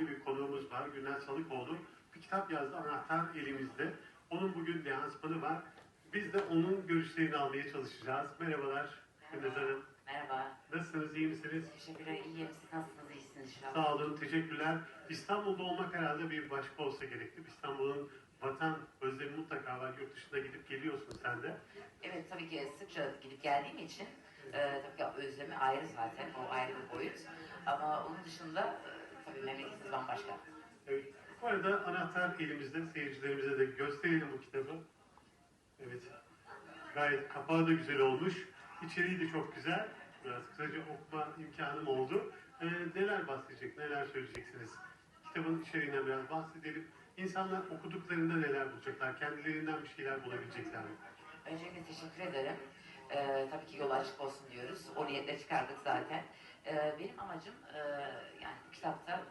önemli bir konuğumuz var. Günel Salıkoğlu. Bir kitap yazdı. Anahtar elimizde. Onun bugün lansmanı var. Biz de onun görüşlerini almaya çalışacağız. Merhabalar Gündüz Hanım. Merhaba. Nasılsınız? iyi misiniz? Teşekkürler. İyiyim. Siz nasılsınız? İyisiniz inşallah. Sağ olun. Teşekkürler. İstanbul'da olmak herhalde bir başka olsa gerekti. İstanbul'un vatan özlemi mutlaka var. Yurt dışına gidip geliyorsun sen de. Evet tabii ki sıkça gidip geldiğim için e, tabii ki özlemi ayrı zaten. O ayrı bir boyut. Ama onun dışında tabii memleketimiz bambaşka. Evet. Bu arada anahtar elimizde. Seyircilerimize de gösterelim bu kitabı. Evet. Gayet kapağı da güzel olmuş. İçeriği de çok güzel. Biraz kısaca okuma imkanım oldu. Ee, neler bahsedecek, neler söyleyeceksiniz? Kitabın içeriğine biraz bahsedelim. İnsanlar okuduklarında neler bulacaklar? Kendilerinden bir şeyler bulabilecekler mi? Öncelikle teşekkür ederim. E, tabii ki yol açık olsun diyoruz. O niyetle çıkardık zaten. E, benim amacım e, yani kitapta